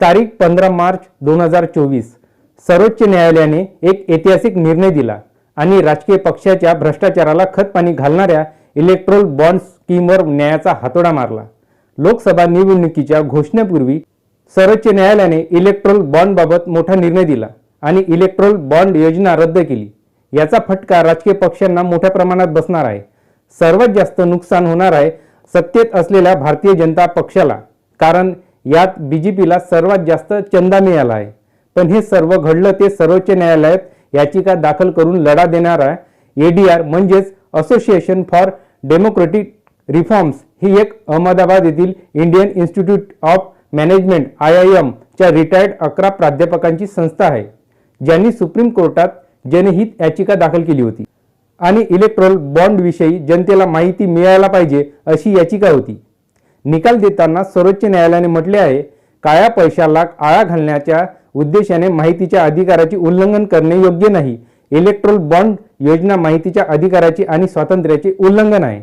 तारीख पंधरा मार्च दोन हजार चोवीस. सर्वोच्च न्यायालयाने एक ऐतिहासिक निर्णय दिला आणि राजकीय पक्षाच्या भ्रष्टाचाराला खतपाणी घालणाऱ्या इलेक्ट्रोल बॉन्ड स्कीमवर न्यायाचा हातोडा मारला. लोकसभा निवडणुकीच्या घोषणेपूर्वी सर्वोच्च न्यायालयाने इलेक्ट्रोल बॉन्डबाबत मोठा निर्णय दिला आणि इलेक्ट्रोल बॉन्ड योजना रद्द केली. याचा फटका राजकीय पक्षांना मोठ्या प्रमाणात बसणार आहे. सर्वात जास्त नुकसान होणार आहे सत्तेत असलेल्या भारतीय जनता पक्षाला कारण यात बी जे पीला सर्वात जास्त चंदा मिळाला आहे. पण हे सर्व घडलं ते सर्वोच्च न्यायालयात याचिका दाखल करून लढा देणारा ए डी आर म्हणजेच असोसिएशन फॉर डेमोक्रेटिक रिफॉर्म्स ही एक अहमदाबाद येथील Indian institute of management I I M च्या रिटायर्ड अकरा प्राध्यापकांची संस्था आहे ज्यांनी सुप्रीम कोर्टात जनहित याचिका दाखल केली होती. आणि इलेक्ट्रोल बॉन्डविषयी जनतेला माहिती मिळायला पाहिजे अशी याचिका होती. निकाल देताना सर्वोच्च न्यायालयाने म्हटले आहे काळ्या पैशाला आळा घालण्याच्या उद्देशाने माहितीच्या अधिकाराचे उल्लंघन करणे योग्य नाही. इलेक्ट्रोल बॉन्ड योजना माहितीच्या अधिकाराचे आणि स्वातंत्र्याचे उल्लंघन आहे.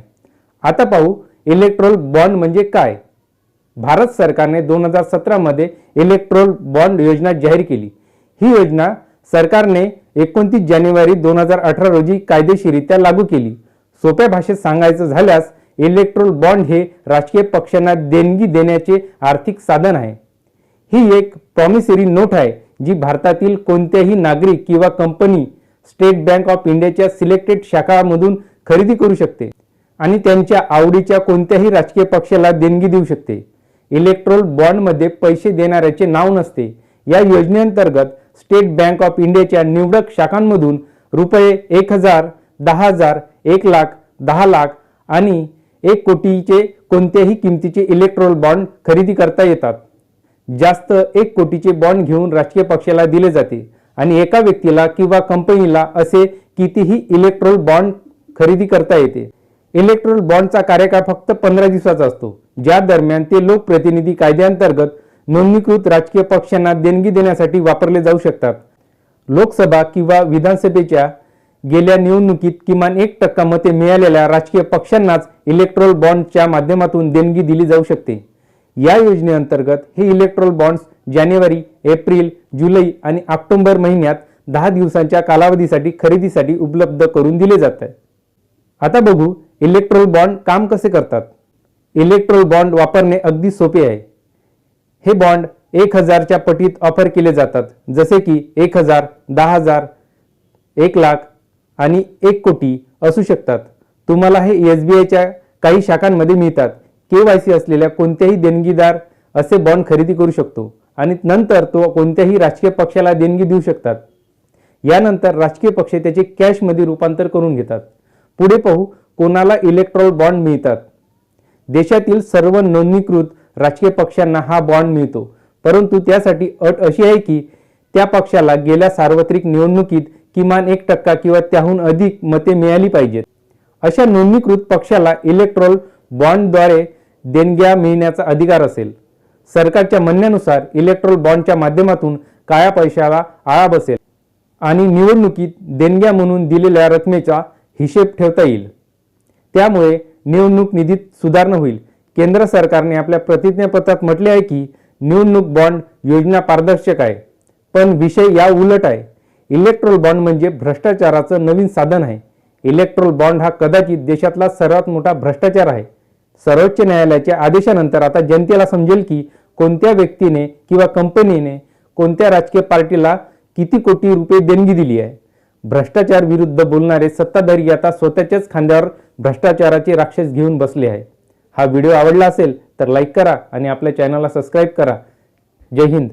आता पाहू इलेक्ट्रोल बॉन्ड म्हणजे काय? भारत सरकारने दोन हजार सतरामध्ये इलेक्ट्रोल बॉन्ड योजना जाहीर केली. ही योजना सरकारने एकोणतीस जानेवारी दोन हजार अठरा रोजी कायदेशीरित्या लागू केली. सोप्या भाषेत सांगायचं झाल्यास इलेक्ट्रोल बॉन्ड हे राजकीय पक्षांना देणगी देण्याचे आर्थिक साधन आहे. ही एक प्रॉमिसरी नोट आहे जी भारतातील कोणत्याही नागरिक किंवा कंपनी स्टेट बँक ऑफ इंडियाच्या सिलेक्टेड शाखामधून खरेदी करू शकते आणि त्यांच्या आवडीच्या कोणत्याही राजकीय पक्षाला देणगी देऊ शकते. इलेक्ट्रोल बॉन्डमध्ये पैसे देणाऱ्याचे नाव नसते. या योजनेअंतर्गत स्टेट बँक ऑफ इंडियाच्या निवडक शाखांमधून रुपये एक हजार दहा हजार एक लाख दहा लाख आणि एक कोटीचे कोणत्याही किमतीचे इलेक्ट्रोल बॉन्ड खरेदी करता येतात. जास्त एक कोटीचे बॉन्ड घेऊन राजकीय पक्षाला दिले जाते आणि एका व्यक्तीला किंवा कंपनीला असे कितीही इलेक्ट्रोल बॉन्ड खरेदी करता येते. इलेक्ट्रोल बॉन्डचा कार्यकाळ फक्त पंधरा दिवसाचा असतो. ज्या दरम्यान ते लोकप्रतिनिधी कायद्याअंतर्गत नोंदणीकृत राजकीय पक्षांना देणगी देण्यासाठी वापरले जाऊ शकतात. लोकसभा किंवा विधानसभेच्या गेल्या निवडणुकीत किमान एक टक्का मते मिळालेल्या राजकीय पक्षांनाच इलेक्ट्रोल बॉन्डच्या माध्यमातून देणगी दिली जाऊ शकते. या योजनेअंतर्गत हे इलेक्ट्रोल बॉन्ड्स जानेवारी एप्रिल जुलै आणि ऑक्टोबर महिन्यात दहा दिवसांच्या कालावधीसाठी खरेदीसाठी उपलब्ध करून दिले जात आहे आता बघू इलेक्ट्रोल बॉन्ड काम कसे करतात. इलेक्ट्रोल बॉन्ड वापरणे अगदी सोपे आहे. हे बॉन्ड एक हजारच्या पटीत ऑफर केले जातात. जसे की एक हजार दहा हजार एक लाख आणि एक कोटी असू शकतात. तुम्हाला हे एस बी आयच्या काही शाखांमध्ये मिळतात. के वाय सी असलेल्या कोणत्याही देणगीदार असे बॉन्ड खरेदी करू शकतो आणि नंतर तो कोणत्याही राजकीय पक्षाला देणगी देऊ शकतात. यानंतर राजकीय पक्ष त्याचे कॅशमध्ये रूपांतर करून घेतात. पुढे पाहू कोणाला इलेक्ट्रॉल बॉन्ड मिळतात. देशातील सर्व नोंदणीकृत राजकीय पक्षांना हा बॉन्ड मिळतो. परंतु त्यासाठी अट अशी आहे की त्या पक्षाला गेल्या सार्वत्रिक निवडणुकीत किमान एक टक्का किंवा त्याहून अधिक मते मिळाली पाहिजेत. अशा नोंदणीकृत पक्षाला इलेक्ट्रॉल बॉन्डद्वारे देणग्या मिळण्याचा अधिकार असेल. सरकारच्या म्हणण्यानुसार इलेक्ट्रॉल बॉन्डच्या माध्यमातून काळ्या पैशाला आळा बसेल आणि निवडणुकीत देणग्या म्हणून दिलेल्या रकमेचा हिशेब ठेवता येईल. त्यामुळे निवडणूक निधीत सुधारणा होईल. केंद्र सरकारने आपल्या प्रतिज्ञापत्रात म्हटले आहे की निवडणूक बॉन्ड योजना पारदर्शक आहे पण विषय या उलट आहे. इलेक्ट्रोल बॉन्ड म्हणजे भ्रष्टाचाराचं नवीन साधन आहे. इलेक्ट्रोल बॉन्ड हा कदाचित देशातला सर्वात मोठा भ्रष्टाचार आहे. सर्वोच्च न्यायालयाच्या आदेशानंतर आता जनतेला समजेल की कोणत्या व्यक्तीने किंवा कंपनीने कोणत्या राजकीय पार्टीला किती कोटी रुपये देणगी दिली आहे? भ्रष्टाचार विरुद्ध बोलणारे सत्ताधारी आता स्वतःच्याच खांद्यावर भ्रष्टाचाराचे राक्षस घेऊन बसले आहे हा व्हिडिओ आवडला असेल तर लाईक करा आणि आपल्या चॅनलला सबस्क्राईब करा. जय हिंद.